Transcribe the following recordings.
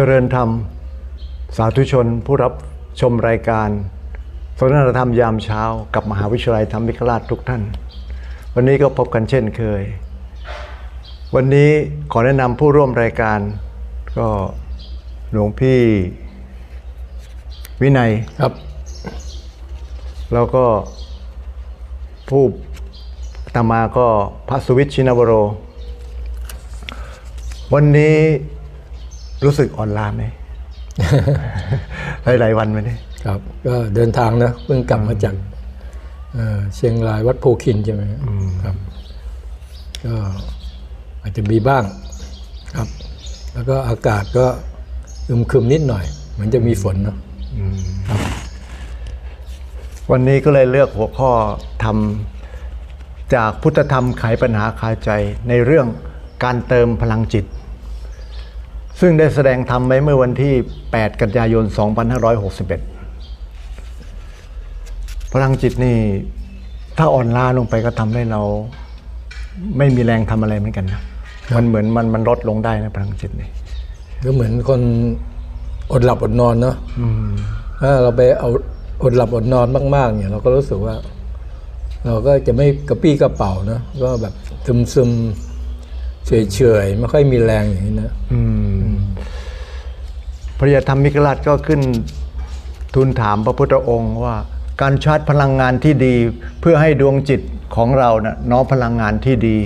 เจริญธรรม สาธุชนผู้รับชมรายการสนทนาธรรมยามเช้า กับมหาวิทยาลัยธรรมิกราชทุกท่าน วันนี้ก็พบกันเช่นเคย วันนี้ขอแนะนำผู้ร่วมรายการ ก็หลวงพี่วินัยครับ แล้วก็ผู้อาตมาก็พระสุวิทย์ชินวโร วันนี้ รู้สึกอ่อนล้าไหมหลายๆวันมานี้ครับ ก็เดินทางนะเพิ่งกลับมาจากเอ่อเชียงรายวัดโพคินใช่ไหมครับ ก็อาจจะมีบ้างครับ แล้วก็อากาศก็อึมครึมนิดหน่อย เหมือนจะมีฝนเนาะวันนี้ก็เลยเลือกหัวข้อทำจากพุทธธรรมไขปัญหาคาใจในเรื่องการเติมพลังจิต ซึ่งได้แสดงธรรมไว้เมื่อวันที่ 8 กันยายน 2561 พลังจิตนี่ ถ้าอ่อนล้าลงไปก็ทำให้เรา ไม่มีแรงทำอะไรเหมือนกันนะ มันเหมือนมันมันลดลงได้นะพลังจิตนี่ก็เหมือนคนอดหลับอดนอนเนาะถ้าเราไปเอาอดหลับอดนอนมากๆ เนี่ย เราก็รู้สึกว่า เราก็จะไม่กระปี้กระเป๋าเนาะก็แบบซึมซึมๆ เฉยๆ ไม่ค่อยมีแรงอย่างนี้นะพระยาธรรมิกราชก็ขึ้นทูลถามพระพุทธองค์ว่า การชาร์จพลังงานที่ดี เพื่อให้ดวงจิตของเรานะ่ะน้อมพลังงานที่ดี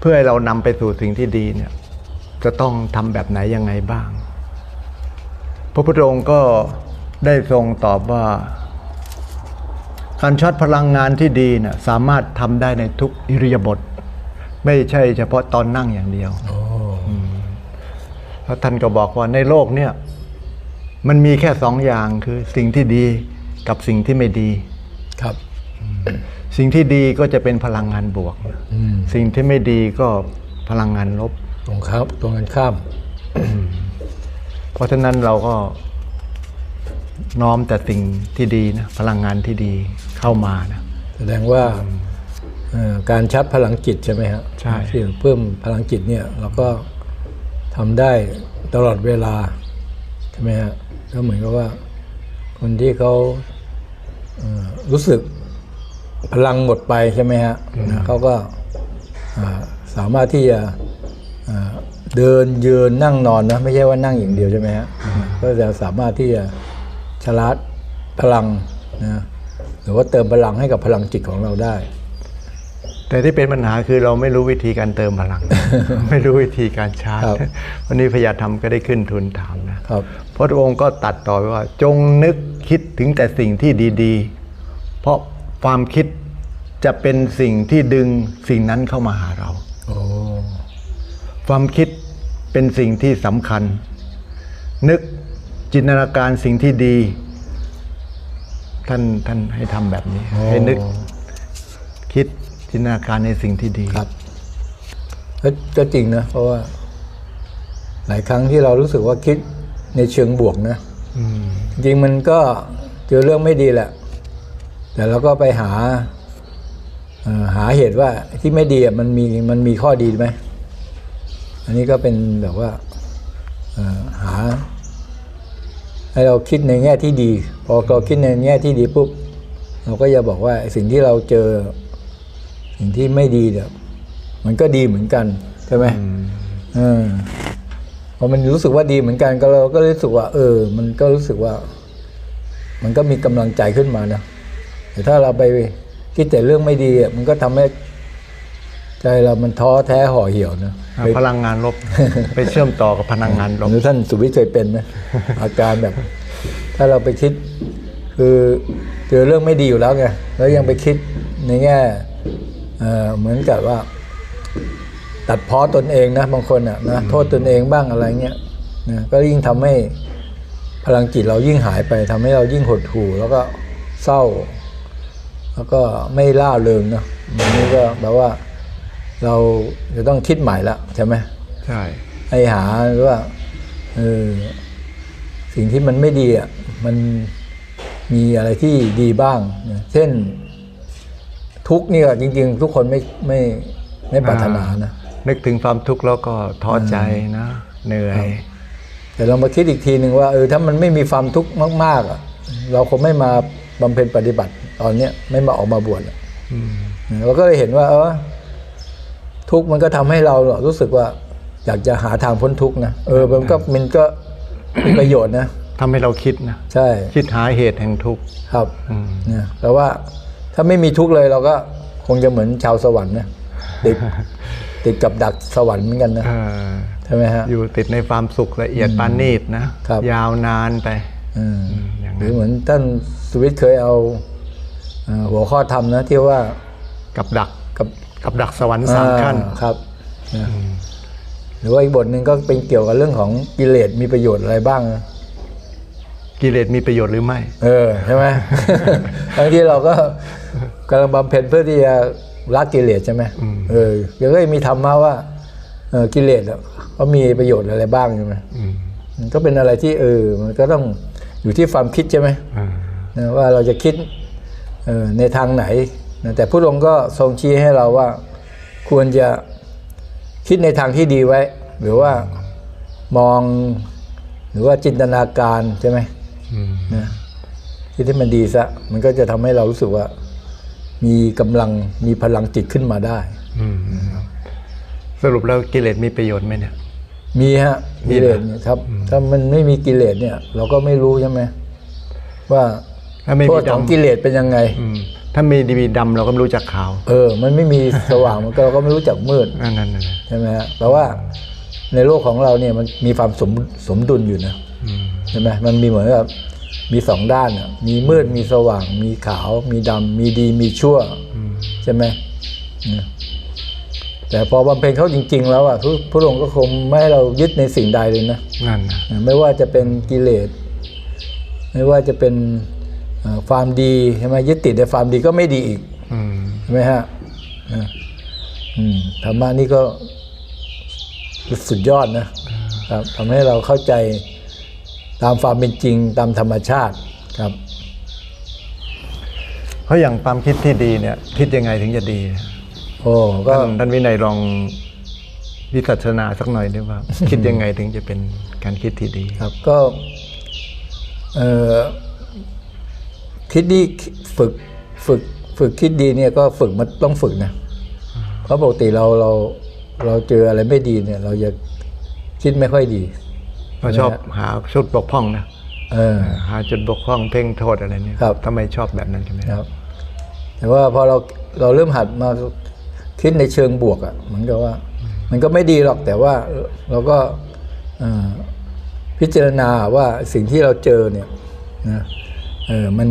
เพื่อให้เรานำไปสู่สิ่งที่ดีเนี่ย จะต้องทำแบบไหนยังไงบ้าง พระพุทธองค์ก็ได้ทรงตอบว่า การชาร์จพลังงานที่ดีน่ะสามารถทำได้ในทุกอิริยาบถ ไม่ใช่เฉพาะตอนนั่งอย่างเดียวแล้วท่านก็บอกว่าในโลกเนี่ย มันมีแค่สองอย่างคือสิ่งที่ดีกับสิ่งที่ไม่ดี ครับ สิ่งที่ดีก็จะเป็นพลังงานบวก สิ่งที่ไม่ดีก็พลังงานลบ ตรงครับ ตรงกันข้าม เพราะฉะนั้นเราก็น้อมแต่สิ่งที่ดีนะ พลังงานที่ดีเข้ามานะ แสดงว่าเอ่อ การชัดพลังจิตใช่ไหมครับใช่ที่เพิ่มพลังจิตเนี่ยเราก็ทำได้ตลอดเวลาใช่ไหมฮะก็เหมือนกับว่า คนที่เขาเอ่อรู้สึกพลังหมดไปใช่ไหมฮะนะเขาก็อ่าสามารถที่จะอ่าเดินยืนนั่งนอนนะไม่ใช่ว่านั่งอย่างเดียวใช่ไหมฮะก็จะสามารถที่จะชาร์จพลังนะหรือว่าเติมพลังให้กับพลังจิตของเราได้ แต่ที่เป็นปัญหาคือเราไม่รู้วิธีการเติมพลัง ไม่รู้วิธีการชาร์จครับวันนี้พญาธรรมก็ได้ขึ้นทุนถามนะครับพระองค์ก็ตัดต่อไปว่า จงนึกคิดถึงแต่สิ่งที่ดีๆ เพราะความคิดจะเป็นสิ่งที่ดึงสิ่งนั้นเข้ามาหาเราโอ้ความคิดเป็นสิ่งที่สำคัญ นึกจินตนาการสิ่งที่ดี ท่านท่านให้ทำแบบนี้ ให้นึกคิด จินตนาการในสิ่งที่ดีครับก็ก็จริงนะ เพราะว่า หลายครั้งที่เรารู้สึกว่าคิดในเชิงบวกนะจริงๆมันก็เจอเรื่องไม่ดีแหละ แต่เราก็ไปหาเอ่อหาเหตุว่าที่ไม่ดีอะมันมีมันมีข้อดีไหมอันนี้ก็เป็นแบบว่าเอ่อหา ให้เราคิดในแง่ที่ดี พอเราคิดในแง่ที่ดีปุ๊บเราก็จะบอกว่าไอ้สิ่งที่เราเจอ สิ่งที่ไม่ดีเนี่ยมันก็ดีเหมือนกันใช่ไหมเออพอมันรู้สึกว่าดีเหมือนกันก็เราก็รู้สึกว่า เออ มันก็รู้สึกว่า มันก็มีกำลังใจขึ้นมานะแต่ถ้าเราไปคิดแต่เรื่องไม่ดีอะมันก็ทำให้ใจเรามันท้อแท้ห่อเหี่ยวนะอ่าพลังงานลบ ไปเชื่อมต่อกับพลังงานลบหรือท่านสุวิทย์เคยเป็นไหมอาการแบบ ถ้าเราไปคิดคือเจอเรื่องไม่ดีอยู่แล้วไงแล้วยังไปคิดในแง่ เอ่อเหมือนกับว่า ตัดเพ้อตนเองนะบางคนอะนะโทษตนเองบ้างอะไรเงี้ยนะก็ยิ่งทำให้พลังจิตเรายิ่งหายไปทำให้เรายิ่งหดหู่ แล้วก็เศร้า แล้วก็ไม่ล่าเริงเนาะอันนี้ก็แปลว่าเราจะต้องคิดใหม่ละใช่ไหมใช่ให้หาว่าเออสิ่งที่มันไม่ดีอะมันมีอะไรที่ดีบ้างนะเช่น ทุกข์นี่ก็จริง ๆ ทุกคนไม่ไม่ไม่ปรารถนานะ นึกถึงความทุกข์แล้วก็ท้อใจนะเหนื่อยแแต่เรามาคิดอีกทีหนึ่งว่าเออถ้ามันไม่มีความทุกข์มากๆอะเราคงไม่มาบำเพ็ญปฏิบัติตอนเนี้ยไม่มาออกมาบวชอะเราก็เลยเห็นว่า เออทุกข์มันก็ทำให้เรารู้สึกว่า อยากจะหาทางพ้นทุกข์นะเออมันก็มันก็มีประโยชน์นะทำให้เราคิดนะใช่ คิดหาเหตุแห่งทุกข์ครับอืมเนี่ยแต่ว่า ถ้าไม่มีทุกข์เลยเราก็คงจะเหมือนชาวสวรรค์นะติดติดกับดักสวรรค์เหมือนกันนะเออใช่ไหมฮะอยู่ติดในความสุขละเอียดปานนีตนะครับยาวนานไปอืมอืมอย่างหนั้รืนอเหมือนท่านสวิตเคยเอาเอ่อหัวข้อธรรมนะที่ว่ากับดักกับกับดักสวรรค์สามขั้นอ่ครับนะหรือว่าอีกบทหนึ่งก็เป็นเกี่ยวกับเรื่องของกิเลสมีประโยชน์อะไรบ้างนะ กิเลสมีประโยชน์หรือไม่ เออใช่ไหมบางทีเราก็กำลังบำเพ็ญเพื่อที่จะละกิเลสใช่ไหมเออเดี๋ยวก็มีธรรมะว่าเออกิเลสอะเขามีประโยชน์อะไรบ้างใช่ไหมอืมมันก็เป็นอะไรที่เออมันก็ต้องอยู่ที่ความคิดใช่ไหมอ่านะว่าเราจะคิดเออในทางไหนนะแต่พระองค์ก็ทรงชี้ให้เราว่าควรจะคิดในทางที่ดีไว้ หรือว่ามองหรือว่าจินตนาการใช่ไหมอืม นะคิดที่มันดีซะมันก็จะทำให้เรารู้สึกว่า มีกำลังมีพลังจิตขึ้นมาได้อืมสรุปแล้วกิเลสมีประโยชน์ไหมเนี่ย มีฮะมีกิเหรอเลสเนี่ยครับ ถ้ามันไม่มีกิเลสเนี่ย เราก็ไม่รู้ใช่ไหมว่าถ้าไม่โทมีษของดำกิเลสเป็นยังไงอืมถ้ามีดีมีดำเราก็ไม่รู้จักขาว เออ มันไม่มีสว่างมันก็เราก็ไม่รู้จักมืดนั่นนั่นนั่นใช่ไหมฮะแต่ว่าในโลกของเราเนี่ยมันมีความสมสมดุลอยู่นะอืม ใช่ไหมมันมีเหมือนกับมีสองด้านอะมีมืดมีสว่าง มีขาว มีดำมีดีมีชั่วอืมใช่ไหมเนี่ยแต่พอบำเพ็ญเขาจริง ๆ แล้วอะพระพระองค์ก็คงไม่ให้เรายึดในสิ่งใดเลยนะนั่นนะไม่ว่าจะเป็นกิเลส ไม่ว่าจะเป็นเอ่อความดีใช่ไหมยึดติดในความดีก็ไม่ดีอีกอืมใช่ไหมฮะอ่าอืมธรรมะนี่ก็สุดยอดนะครับทำให้เราเข้าใจ ตามความเป็นจริงตามธรรมชาติครับ เพราะอย่างความคิดที่ดีเนี่ยคิดยังไงถึงจะดี โอ้ก็ท่านท่านวินัยลองวิสัชนาสักหน่อยได้ว่า คิดยังไงถึงจะเป็นการคิดที่ดีครับก็เอ่อคิดดีฝึกฝึกฝึกคิดดีเนี่ยก็ฝึกมันต้องฝึกนะเพราะปกติเราเราเราเจออะไรไม่ดีเนี่ย เราจะคิดไม่ค่อยดี เราชอบหาชุดบกพร่องนะเออหาจุดบกพร่องเพ่งโทษอะไรเนี่ยครับทำไมชอบแบบนั้นใช่ไหมครับ แต่ว่าพอเราเราเริ่มหัดมาคิดในเชิงบวกอะ่ะเหมือนกับว่า มันก็ไม่ดีหรอกแต่ว่าเราก็เอ่อพิจารณาว่าสิ่งที่เราเจอเนี่ยนะเออมัน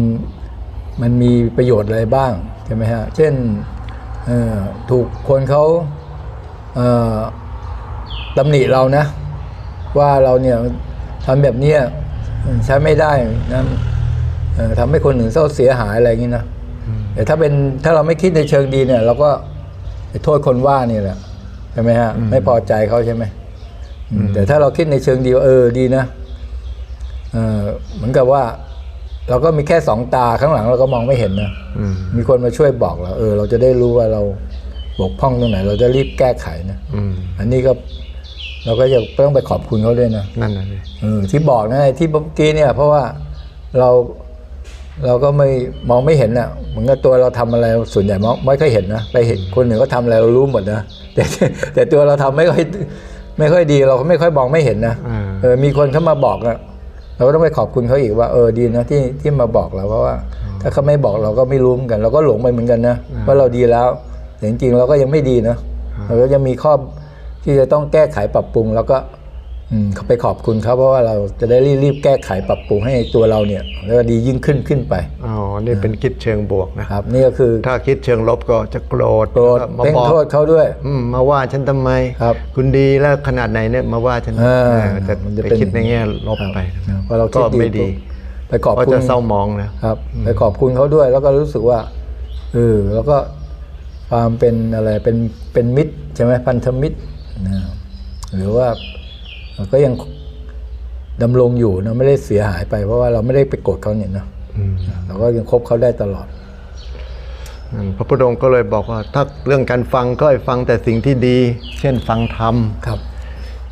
มันมีประโยชน์อะไรบ้างใช่ไหมฮะเช่นเอ่อถูกคนเขาเอ่อตำหนิเรานะ ว่าเราเนี่ยทำแบบเนี้ยใช้ไม่ได้นะเอ่อทำให้คนอื่นเศร้าเสียหายอะไรอย่างนี้นะแต่ถ้าเป็นถ้าเราไม่คิดในเชิงดีเนี่ย เราก็ไปโทษคนว่านี่แหละใช่ไหมฮะ ไม่พอใจเขาใช่ไหมอืมแต่ถ้าเราคิดในเชิงดีว่าเออดีนะเออเหมือนกับว่า เราก็มีแค่สองตาข้างหลังเราก็มองไม่เห็นนะอืมมีคนมาช่วยบอกเราเออ เราจะได้รู้ว่าเราบกพร่องตรงไหน เราจะรีบแก้ไขนะอืมอันนี้ก็ เราก็จะต้องไปขอบคุณเขาด้วยนะนั่นน่ะสิเออที่บอกนะไอ้ที่เมื่อกี้เนี่ย เพราะว่าเราเราก็ไม่มองไม่เห็นน่ะเหมือนกับตัวเราทำอะไรส่วนใหญ่มองไม่ค่อยเห็นนะไปเห็นคนหนึ่งก็ทำอะไรเรารู้หมดนะแต่แต่ตัวเราทำไม่ค่อยไม่ค่อยดีเราก็ไม่ค่อยมองไม่เห็นนะอ่าเออมีคนเข้ามาบอกอะเราก็ต้องไปขอบคุณเขาอีกว่าเออดีนะที่ที่มาบอกเราเพราะว่า ถ้าเขาไม่บอกเราก็ไม่รู้เหมือนกัน เราก็หลงไปเหมือนกันนะว่าเราดีแล้วแต่จริงๆเราก็ยังไม่ดีนะเราก็ยังมีข้อ ที่จะต้องแก้ไขปรับปรุง แล้วก็อืมเขาไปขอบคุณเขาเพราะว่าเราจะได้รีบๆแก้ไขปรับปรุงให้ตัวเราเนี่ยแล้วก็ดียิ่งขึ้นขึ้นไปอ๋อนี่เป็นคิดเชิงบวกนะครับ นี่ก็คือถ้าคิดเชิงลบก็จะโกรธโกรธมาเพ่งบอกโทษเขาด้วยอืมมาว่าฉันทำไมครับ คุณดีแล้วขนาดไหนเนี่ยมาว่าฉันอ่าเออแต่มันจะไปเป็นคิดในแง่ลบครับไปนะพอเราคิก็ดดีไม่ดีไปขอบก็คุณจะเศร้ามองนะครับ ไปขอบคุณเขาด้วย แล้วก็รู้สึกว่าเออแล้วก็ความเป็นอะไรเป็นเป็นมิตรใช่ไหมพันธมิตร นะหรือว่าก็ยังดำรงอยู่นะไม่ได้เสียหายไป เพราะว่าเราไม่ได้ไปโกดเขาเนี่ยเนอะอืมเราก็ยังคบเขาได้ตลอดอืมพระพุทธองค์ก็เลยบอกว่า ถ้าเรื่องการฟังก็ให้ฟังแต่สิ่งที่ดี เช่นฟังธรรมครับ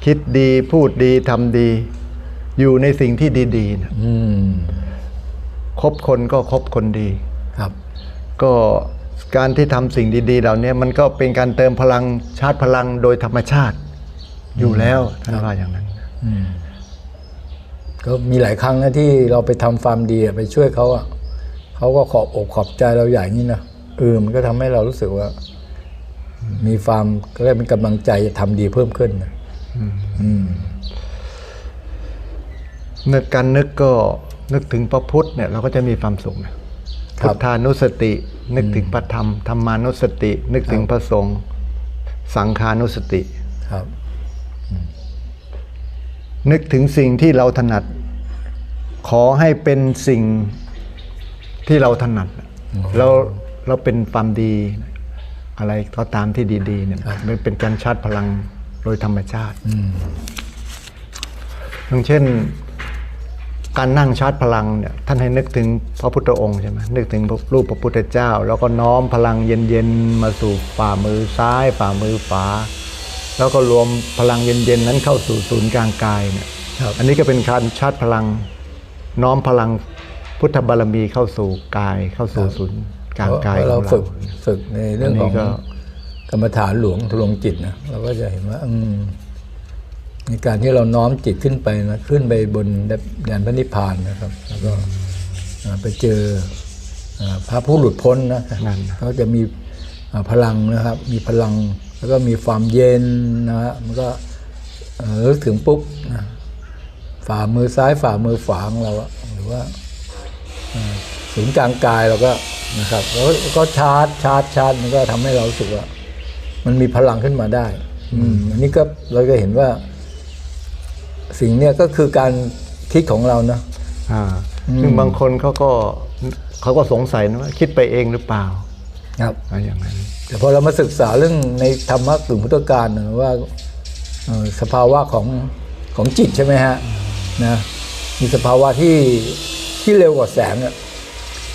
คิดดีพูดดีทำดี อยู่ในสิ่งที่ดีๆนะอืมคบคนก็คบคนดีครับ ก็ การที่ทำสิ่งดีๆเหล่านี้มันก็เป็นการเติมพลังชาร์จพลังโดยธรรมชาติอยู่แล้วท่านว่าอย่างนั้นอืมก็มีหลายครั้งนะที่เราไปทำฟาร์มดีอะไปช่วยเขาอะเขาก็ขอบอกขอบใจเราอย่างนี้นะเออมันก็ทำให้เรารู้สึกว่า มีฟาร์มก็ได้เป็นกำลังใจจะทำดีเพิ่มขึ้นนะอืมนึกการนึกก็นึกถึงพระพุทธเนี่ย เราก็จะมีความสุขนะ พุทธานุสติ นึกถึงพระธรรมธรรมานุสติ นึกถึงพระสงฆ์สังฆานุสติครับ นึกถึงสิ่งที่เราถนัด ขอให้เป็นสิ่งที่เราถนัดแล้วเราเป็นความดี อะไรก็ตามที่ดีๆเนี่ยมันเป็นการชาร์จพลังโดยธรรมชาติอย่างเช่น การนั่งชาร์จพลังเนี่ยท่านให้นึกถึงพระพุทธองค์ใช่ไหมนึกถึงรูปพระพุทธเจ้า แล้วก็น้อมพลังเย็นๆมาสู่ฝ่ามือซ้ายฝ่ามือขวาแล้วก็รวมพลังเย็นๆนั้นเข้าสู่ศูนย์กลางกายเนี่ยครับอันนี้ก็เป็นการชาร์จพลังน้อมพลังพุทธบารมีเข้าสู่กายเข้าสู่ศูนย์กลางกายเพราะขเราองเราฝึกฝึกในเรื่องของอันนี้ก็กรรมฐานหลวงทรวงจิตนะเราก็จะเห็นว่าอืม ในการที่เราน้อมจิตขึ้นไปนะขึ้นไปบนแดนพระนิพพานนะครับ แล้วก็อ่าไปเจออ่าพระผู้หลุดพ้นนะนั่นเขาจะมีอ่าพลังนะครับ มีพลังแล้วก็มีความเย็นนะฮะมันก็เอ่อนึกถึงปุ๊บนะฝ่ามือซ้ายฝ่ามือขวาของเราอะหรือว่าศูนย์กลางกายเราก็นะครับแล้วก็ชาร์จชาร์จชาร์จมันก็ทำให้เรารู้สึกว่า มันมีพลังขึ้นมาได้ อืมอันนี้ก็เราก็เห็นว่า สิ่งเนี้ยก็คือการคิดของเรานะอ่าซึ่งบางคนเขาก็เขาก็สงสัยนะว่าคิดไปเองหรือเปล่า ครับอะไรอย่างนั้นแต่พอเรามาศึกษาเรื่องในธรรมะกึ่งพุทธการนะว่าเอ่อสภาวะของของจิตใช่ไหมฮะนะมีสภาวะที่ที่เร็วกว่าแสงอะ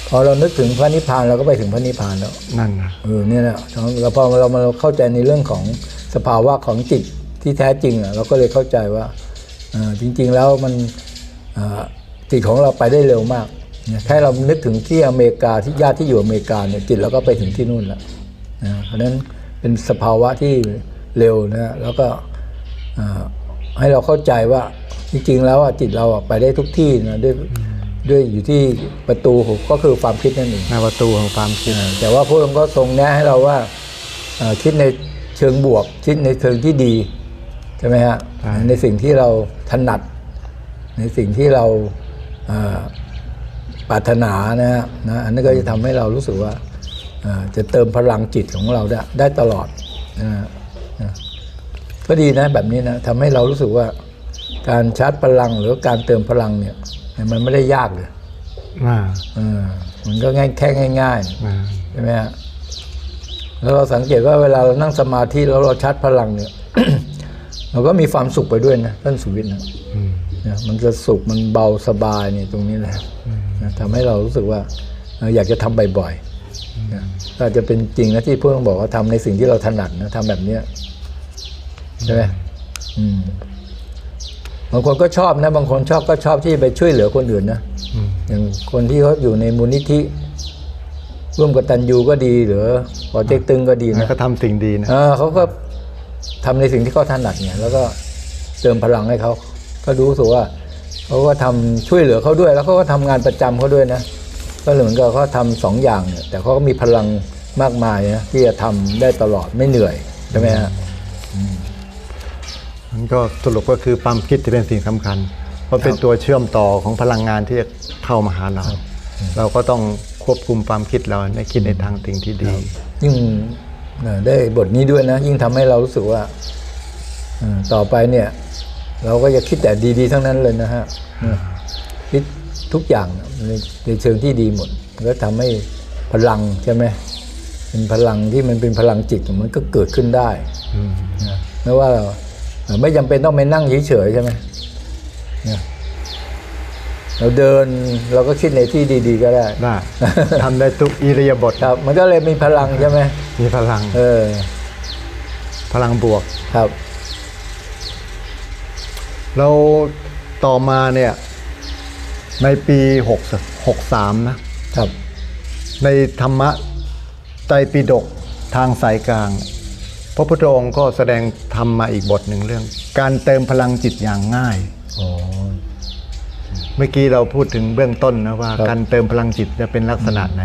พอเรานึกถึงพระนิพพานเราก็ไปถึงพระนิพพานแล้วนั่นนะเออเนี่ยนะเราพอเรามาเข้าใจในเรื่องของสภาวะของจิตที่แท้จริงอะเราก็เลยเข้าใจว่าเอ่อ จริงๆแล้วมันเอ่อจิตของเราไปได้เร็วมากเนี่ยแค่เรานึกถึงที่อเมริกาที่ญาติที่อยู่อเมริกาเนี่ยจิตเราก็ไปถึงที่นู่นแล้วนะเพราะฉะนั้นเป็นสภาวะที่เร็วนะแล้วก็เอ่อให้เราเข้าใจว่าจริงๆแล้วอะจิตเราอะไปได้ทุกที่นะด้วยด้วยอยู่ที่ประตูก็คือความคิดนั่นเองหน้าประตูของความคิดอ่าแต่ว่าพระองค์ก็ทรงแนะให้เราว่าเอ่อคิดในเชิงบวกคิดในเชิงที่ดีใช่ไหมฮะใช่ ในสิ่งที่เราถนัด ในสิ่งที่เราเอ่อปรารถนานะฮะนะอันนี้ก็จะทำให้เรารู้สึกว่าเอ่อจะเติมพลังจิตของเราได้ได้ตลอดนะฮะนะก็ดีนะแบบนี้นะทำให้เรารู้สึกว่าการชาร์จพลังหรือการเติมพลังเนี่ยมันไม่ได้ยากเลยอ่าเออมันก็ง่ายแค่ง่าย ๆ อ่าใช่ไหมฮะ แล้วเราสังเกตว่าเวลาเรานั่งสมาธิแล้วเราชาร์จพลังเนี่ย เราก็มีความสุขไปด้วยนะท่านสุวิทย์นะอืมเนี่ยมันจะสุขมันเบาสบายเนี่ยตรงนี้แหละนะทำให้เรารู้สึกว่าเอออยากจะทำบ่อยๆนะก็อาจจะเป็นจริงนะที่พวกต้องบอกว่าทำในสิ่งที่เราถนัดนะทำแบบเนี้ยใช่ไหมอืมบางคนก็ชอบนะ บางคนชอบก็ชอบที่ไปช่วยเหลือคนอื่นนะอืมอย่างคนที่เขาอยู่ในมูลนิธิร่วมกับตันยูก็ดีหรือปอเต็กตึงก็ดีแล้วนะก็ทำสิ่งดีนะเออเขาก็ ทำในสิ่งที่เขาถนัดเนี่ยแล้วก็เติมพลังให้เขาก็รู้สึกว่าเขาก็ทำช่วยเหลือเขาด้วย แล้วเขาก็ทำงานประจำเขาด้วยนะก็เหมือนกับเขาทำสองอย่างเนี่ยแต่เขาก็มีพลังมากมายนะที่จะทำได้ตลอดไม่เหนื่อยใช่ไหมฮะมันก็สรุปก็คือความคิดที่เป็นสิ่งสำคัญ เพราะเป็นตัวเชื่อมต่อของพลังงานที่จะเข้ามาหาเรา เราก็ต้องควบคุมความคิดเราในคิดในทางสิ่งที่ดียิ่งเอ่อ ได้บทนี้ด้วยนะ ยิ่งทำให้เรารู้สึกว่าเอ่อต่อไปเนี่ย เราก็จะคิดแต่ดีๆ ทั้งนั้นเลยนะฮะเออคิดทุกอย่างในในเชิงที่ดีหมดแล้วทำให้พลังใช่ไหมเป็นพลังที่มันเป็นพลังจิตมันก็เกิดขึ้นได้นะไม่ว่าเราเอ่อไม่จำเป็นต้องไปนั่งเฉยๆใช่ไหม เนี่ยเราเดินเราก็คิดในที่ดีๆก็ได้ได้ทำได้ทุกอิริยาบถครับ มันก็เลยมีพลังใช่ไหมมีพลัง เออ พลังบวกครับ เราต่อมาเนี่ย ในปี6 63 นะครับ ในธรรมะไตรปิฎกทางสายกลาง พระพุทธองค์ก็แสดงธรรมมาอีกบทหนึ่งเรื่อง การเติมพลังจิตอย่างง่ายอ๋อเมื่อกี้เราพูดถึงเบื้องต้นนะว่าครับ การเติมพลังจิตจะเป็นลักษณะไหน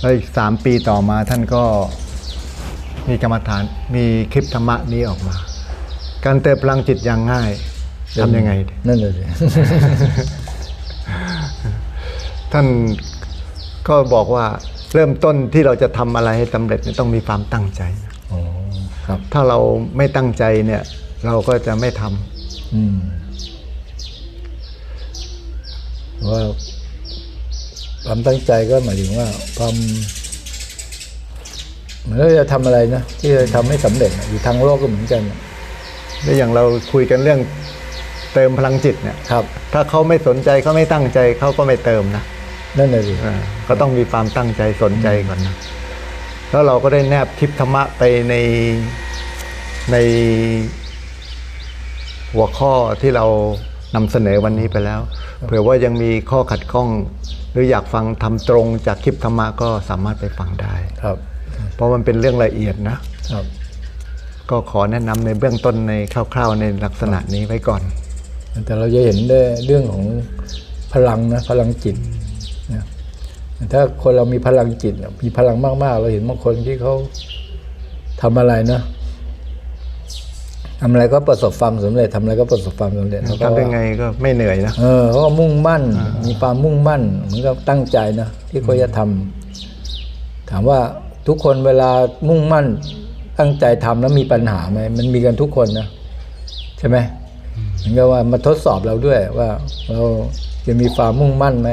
แล้วอีกสามปีต่อมาท่านก็มีกรรมฐานมีคลิปธรรมะนี้ออกมา การเติมพลังจิตอย่างง่ายทำยังไงดีนั่นเลยสิ ท่านก็บอกว่าเริ่มต้นที่เราจะทำอะไรให้สำเร็จเนี่ยต้องมีความตั้งใจนะอ๋อครับ ถ้าเราไม่ตั้งใจเนี่ย เราก็จะไม่ทำ อืม ว่าความตั้งใจก็หมายถึงว่าความเหมือนเราจะทำอะไรนะที่จะทำให้สำเร็จน่ะอยู่ทางโลกก็เหมือนกันน่ะแล้วอย่างเราคุยกันเรื่องเติมพลังจิตเนี่ยครับ ถ้าเขาไม่สนใจเขาไม่ตั้งใจเขาก็ไม่เติมนะนั่นเลยสิอ่าก็ต้องมีความตั้งใจสนใจก่อนนะแล้วเราก็ได้แนบทิพธรรมะไปในในหัวข้อที่เรานำเสนอวันนี้ไปแล้ว เผื่อว่ายังมีข้อขัดข้อง หรืออยากฟังทำตรงจากคลิปธรรมะก็สามารถไปฟังได้ครับ เพราะมันเป็นเรื่องละเอียดนะครับ ก็ขอแนะนำในเบื้องต้นในคร่าว ๆ ในลักษณะนี้ไว้ก่อน แต่เราจะเห็นได้เรื่องของพลังนะพลังจิตนะถ้าคนเรามีพลังจิตน่ะมีพลังมากๆ เราเห็นบางคนที่เขาทำอะไรนะ ทำอะไรก็ประสบความสำเร็จทำอะไรก็ประสบความสำเร็จแล้วก็ทำยังไงก็ไม่เหนื่อยนะเออเขาก็มุ่งมั่น มีความมุ่งมั่นเหมือนกับตั้งใจนะที่เขาจะทำถามว่าทุกคนเวลามุ่งมั่นตั้งใจทำแล้วมีปัญหาไหมมันมีกันทุกคนนะใช่ไหมเหมือนกับว่ามาทดสอบเราด้วยว่าเราจะมีความมุ่งมั่นไหม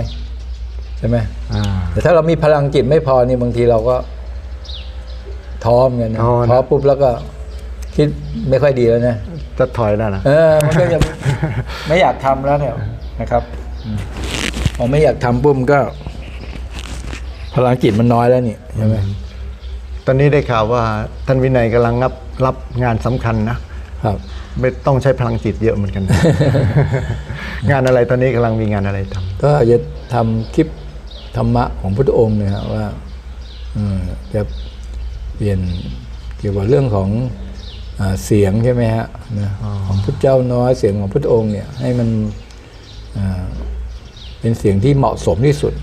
ใช่ไหมอ่าแต่ถ้าเรามีพลังจิตไม่พอนี่บางทีเราก็ท้อเหมือนกันนะท้อนะท้อปุ๊บแล้วก็ คิดไม่ค่อยดีแล้วนะจะถอยแล้วนะเออมันก็จะไม่อยากทำแล้วเนี่ยนะครับพอไม่อยากทำปุ๊บมันก็ พลังจิตมันน้อยแล้วนี่ใช่ไหมตอนนี้ได้ข่าวว่าท่านวินัยกำลังรับรับงานสำคัญนะครับไม่ต้องใช้พลังจิตเยอะเหมือนกันนะงานอะไรตอนนี้กำลังมีงานอะไรทำก็จะทำคลิปธรรมะของพุทธองค์เนยครับว่าเอ่อจะเปลี่ยนเกี่ยวกับเรื่องของอา เสียงใช่ไหมฮะนะของพุทธเจ้าน้อยเสียงของพุทธองค์เนี่ยให้มันเป็นเสียงที่เหมาะสมที่สุด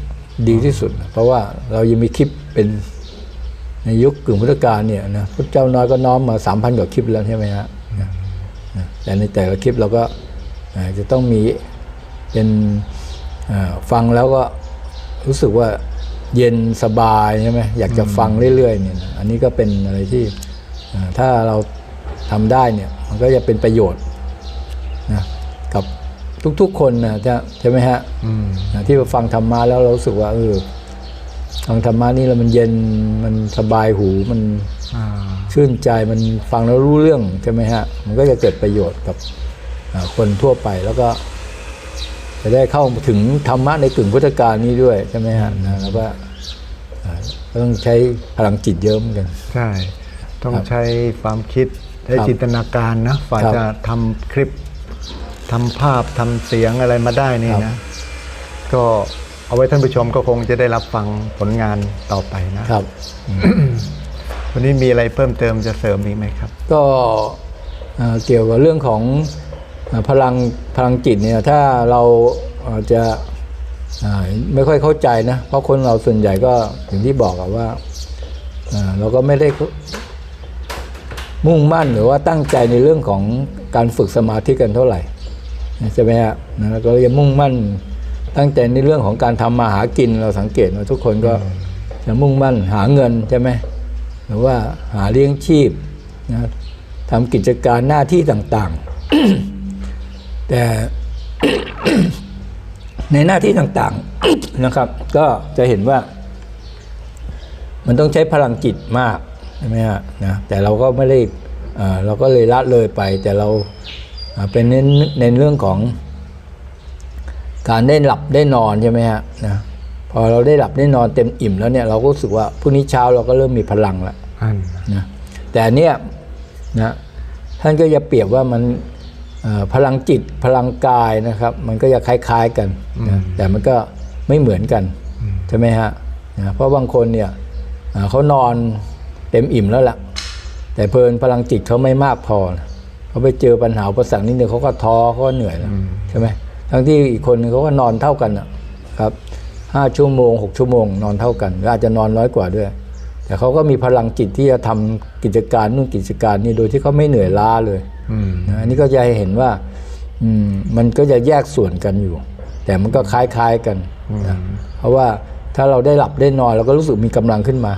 ดีที่สุด เพราะว่าเรายังมีคลิปเป็นในยุคกึ่งพุทธกาลเนี่ยนะพุทธเจ้าน้อยก็น้อมมาสามพันกว่าคลิปแล้วใช่ไหมฮะแต่ในแต่ละคลิปเราก็จะต้องมีเป็นฟังแล้วก็รู้สึกว่าเย็นสบายใช่ไหมอยากจะฟังเรื่อยๆเนี่ยอันนี้ก็เป็นอะไรที่ถ้าเรา ทำได้เนี่ยมันก็จะเป็นประโยชน์นะกับทุกๆคนนะจะใช่ไหมฮะอืมนะที่ฟังธรรมะแล้วเรารู้สึกว่าเออฟังธรรมะนี่แล้วมันเย็นมันสบายหูมันอ่าชื่นใจมันฟังแล้วรู้เรื่องใช่ไหมฮะมันก็จะเกิดประโยชน์กับอ่าคนทั่วไปแล้วก็จะได้เข้าถึงธรรมะในกึ่งพุทธกาลนี้ด้วยใช่ไหมฮะนะแล้วก็อ่าก็ต้องใช้พลังจิตเยอะเหมือนกัน ใช่ ต้องครับใช้ความคิด ใช้ครับจินตนาการนะฝ่าครับจะทำคลิปทำภาพทำเสียงอะไรมาได้นี่ครันะบก็เอาไว้ท่านผู้ชมก็คงจะได้รับฟังผลงานต่อไปนะครับ วันนี้มีอะไรเพิ่มเติมจะเสริมอีกไหมครับ ก็เอ่อเกี่ยวกับเรื่องของเอ่อพลังพลังจิตเนี่ยถ้าเราอาจจะอ่าไม่ค่อยเข้าใจนะ เพราะคนเราส่วนใหญ่ก็อย่างที่บอกอะว่าอ่าเราก็ไม่ได้ มุ่งมั่นหรือว่าตั้งใจในเรื่องของการฝึกสมาธิกันเท่าไหร่ใช่ไหมฮะนะก็เลยมุ่งมั่นตั้งใจในเรื่องของการทำมาหากินเราสังเกตว่าทุกคนก็จะมุ่งมั่นหาเงินใช่ไหมหรือว่าหาเลี้ยงชีพนะทำกิจการหน้าที่ต่างๆ แต่ในหน้าที่ต่างๆนะครับ ก็จะเห็นว่ามันต้องใช้พลังจิตมาก ใช่ไหมฮะนะแต่เราก็ไม่ได้เอ่อเราก็เลยละเลยไป แต่เราอ่าเป็นเน้นในเรื่องของ การได้หลับได้นอนใช่ไหมฮะนะพอเราได้หลับได้นอนเต็มอิ่มแล้วเนี่ยเราก็รู้สึกว่าพรุ่งนี้เช้าเราก็เริ่มมีพลังแล้วอันนะแต่อันเนี่ยนะท่านก็จะเปรียบว่ามันเอ่อพลังจิตพลังกายนะครับ มันก็จะคล้ายๆกันนะแต่มันก็ไม่เหมือนกันใช่ไหมฮะนะเพราะบางคนเนี่ยเอ่อเขานอน เต็มอิ่มแล้วล่ะ แต่เพลินพลังจิตเขาไม่มากพอนะเขาไปเจอปัญหาอุปสรรคนิดนึงเขาก็ท้อเขาก็เหนื่อยแล้วใช่ไหมทั้งที่อีกคนนึงเขาก็นอนเท่ากันนะครับห้าชั่วโมงหกชั่วโมงนอนเท่ากันหรืออาจจะนอนน้อยกว่าด้วย แต่เขาก็มีพลังจิตที่จะทำกิจการนู่นกิจการนี่โดยที่เขาไม่เหนื่อยล้าเลยอืมนะอันนี้ก็จะให้เห็นว่าอืมมันก็จะแยกส่วนกันอยู่ แต่มันก็คล้ายๆกันนะเพราะว่าถ้าเราได้หลับได้นอนเราก็รู้สึกมีกำลังขึ้นมา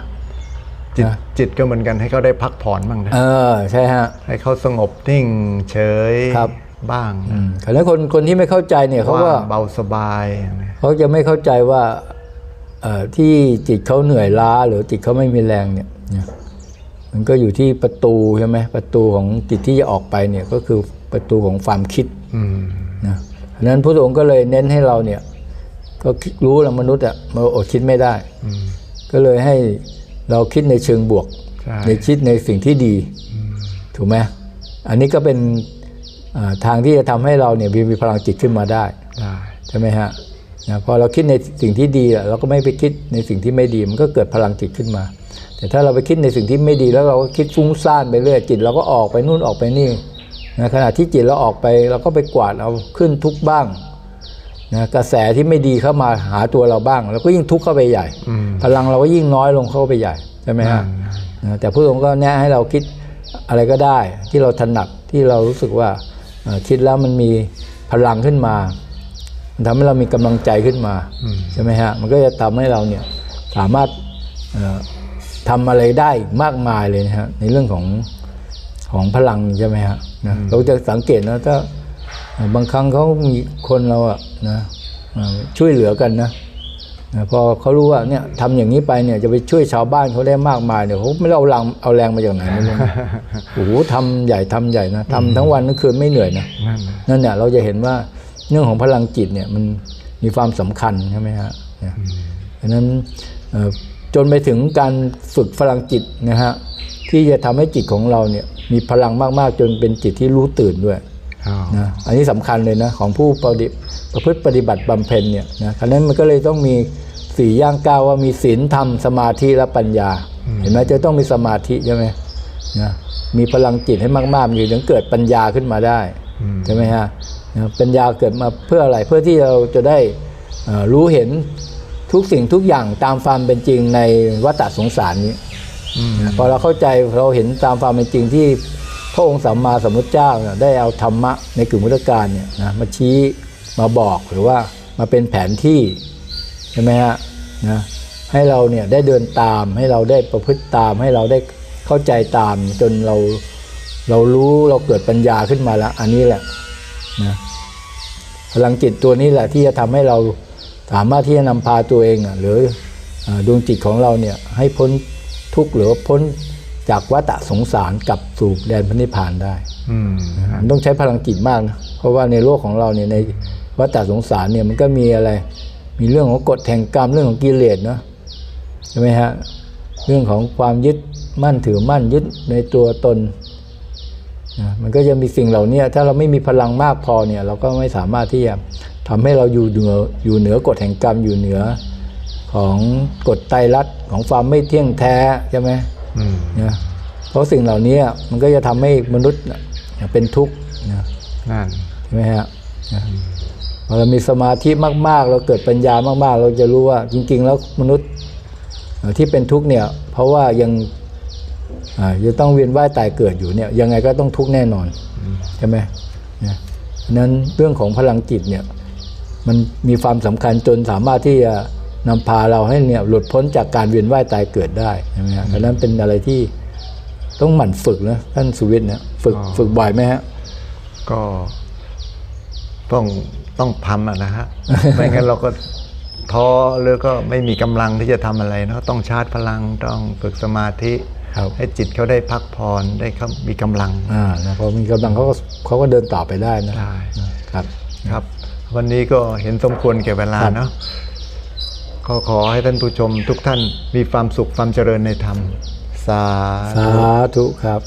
จิตนะจิตก็เหมือนกันให้เขาได้พักผ่อนบ้างนะเออใช่ฮะให้เขาสงบนิ่งเฉยครับบ้างอืมแต่แล้วคนคนที่ไม่เข้าใจเนี่ยเขาก็ว่งเบาสบายอย่างนี้เขาจะไม่เข้าใจว่าเอ่อที่จิตเขาเหนื่อยล้าหรือจิตเขาไม่มีแรงเนี่ยนะมันก็อยู่ที่ประตูใช่ไหมประตูของจิตที่จะออกไปเนี่ยก็คือประตูของความคิดอืมนะฉะนั้นพระองค์ก็เลยเน้นให้เราเนี่ยก็คิดรู้แล้วมนุษย์อะมันอดคิดไม่ได้อืมก็เลยให้ เราคิดในเชิงบวกใช่ในคิดในสิ่งที่ดี ถูกไหมอันนี้ก็เป็นอ่าทางที่จะทำให้เราเนี่ยมีมีพลังจิตขึ้นมาได้ได้ใช่ไหมฮะนะพอเราคิดในสิ่งที่ดีอะเราก็ไม่ไปคิดในสิ่งที่ไม่ดีมันก็เกิดพลังจิตขึ้นมา แต่ถ้าเราไปคิดในสิ่งที่ไม่ดีแล้วเราก็คิดฟุ้งซ่านไปเรื่อยจิตเราก็ออกไปนู่นออกไปนี่นะขณะที่จิตเราออกไปเราก็ไปกวาดเอาขึ้นทุกข์บ้าง นะกระแสที่ไม่ดีเข้ามาหาตัวเราบ้างเราก็ยิ่งทุกข์เข้าไปใหญ่อืมพลังเราก็ยิ่งน้อยลงเข้าไปใหญ่ใช่ไหมฮะนั่นนะแต่พระองค์ก็แนะให้เราคิดอะไรก็ได้ ที่เราถนัดที่เรารู้สึกว่าเอ่อคิดแล้วมันมีพลังขึ้นมา มันทำให้เรามีกำลังใจขึ้นมาใช่ไหมฮะมันก็จะทำให้เราเนี่ยสามารถเอ่อทำอะไรได้มากมายเลยนะฮะในเรื่องของของพลังใช่ไหมฮะนะเราจะสังเกตนะถ้าเอ่อ บางครั้งเขามีคนเราอะนะเอ่อช่วยเหลือกันนะนะพอเขารู้ว่าเนี่ยทำอย่างนี้ไปเนี่ยจะไปช่วยชาวบ้านเขาได้มากมายเนี่ยเขาไม่ได้เอาแรงเอาแรงมาจากไหนไม่รู้นะโอ้โหทำใหญ่ทำใหญ่นะทำทั้งวันทั้งคืนไม่เหนื่อยนะนั่นนะนั่นเนี่ยเราจะเห็นว่าเรื่องของพลังจิตเนี่ยมันมีความสำคัญใช่ไหมฮะเนี่ยดังนั้นเอ่อจนไปถึงการฝึกพลังจิตนะฮะที่จะทำให้จิตของเราเนี่ยมีพลังมากๆ จนเป็นจิตที่รู้ตื่นด้วยอ๋อ นะอันนี้สำคัญเลยนะของผู้ปฏิประพฤติปฏิบัติบำเพ็ญเนี่ยนะฉะนั้นมันก็เลยต้องมีสี่ย่างก้าวว่ามีศีลธรรมสมาธิและปัญญา เห็นไหมจะต้องมีสมาธิใช่ไหมนะมีพลังจิตให้มากๆมีถึงเกิดปัญญาขึ้นมาได้ใช่ไหมฮะนะปัญญาเกิดมาเพื่ออะไรเพื่อที่เราจะได้เอ่อรู้เห็นทุกสิ่งทุกอย่างตามความเป็นจริงในวัฏสงสารนี้นะพอเราเข้าใจเราเห็นตามความเป็นจริงที่ พระองค์สัมมาสัมพุทธเจ้าเนี่ยได้เอาธรรมะในกลุ่มพุทธการเนี่ยนะมาชี้มาบอกหรือว่ามาเป็นแผนที่ใช่ไหมฮะนะให้เราเนี่ยได้เดินตามให้เราได้ประพฤติตามให้เราได้เข้าใจตามจนเราเรารู้เราเกิดปัญญาขึ้นมาแล้ว อันนี้แหละนะพลังจิตตัวนี้แหละที่จะทำให้เราสามารถที่จะนำพาตัวเองอะหรืออดวงจิตของเราเนี่ยให้พ้นทุกข์หรือพ้น จากวัฏสงสารกลับสู่แดนพระนิพพานได้อืมมันต้องใช้พลังจิตมากนะเพราะว่าในโลกของเราเนี่ยในวัฏสงสารเนี่ยมันก็มีอะไร มีเรื่องของกฎแห่งกรรมเรื่องของกิเลสเนาะใช่ไหมฮะเรื่องของความยึดมั่นถือมั่นยึดในตัวตนนะมันก็จะมีสิ่งเหล่านี้ถ้าเราไม่มีพลังมากพอเนี่ย เราก็ไม่สามารถที่จะทำให้เราอยู่เหนืออยู่เหนือกฎแห่งกรรมอยู่เหนือของกฎไตรลักษณ์ของความไม่เที่ยงแท้ใช่ไหมอืม นะเพราะสิ่งเหล่านี้มันก็จะทำให้มนุษย์น่ะเป็นทุกข์นะนั่นใช่ไหมฮะนะพอเรามีสมาธิมาก ๆ เราเกิดปัญญามาก ๆ เราจะรู้ว่าจริง ๆ แล้วมนุษย์เอ่อที่เป็นทุกข์เนี่ย เพราะว่ายังอ่าจะต้องเวียนว่ายตายเกิดอยู่เนี่ยยังไงก็ต้องทุกข์แน่นอนใช่ไหมนะฉะนั้นเรื่องของพลังจิตเนี่ยมันมีความสำคัญจนสามารถที่จะ นำพาเราให้เนี่ยหลุดพ้นจากการเวียนว่ายตายเกิดได้ใช่ไหมฮะดังนั้นเป็นอะไรที่ต้องหมั่นฝึกนะท่านสุวิทย์เนี่ยฝึกฝึกบ่อยไหมฮะก็ต้องต้องทำอะนะฮะไม่งั้นเราก็ท้อหรือก็ไม่มีกำลังที่จะทำอะไรเนาะต้องชาร์จพลังต้องฝึกสมาธิครับให้จิตเขาได้พักผ่อนได้เขามีกำลังอ่านะพอมีกำลังเขาก็เขาก็เดินต่อไปได้นะได้นะครับครับ วันนี้ก็เห็นสมควรแก่เวลาครับเนาะ ก็ขอให้ท่านผู้ชมทุกท่านมีความสุขความเจริญในธรรม สาสาธุธุครับ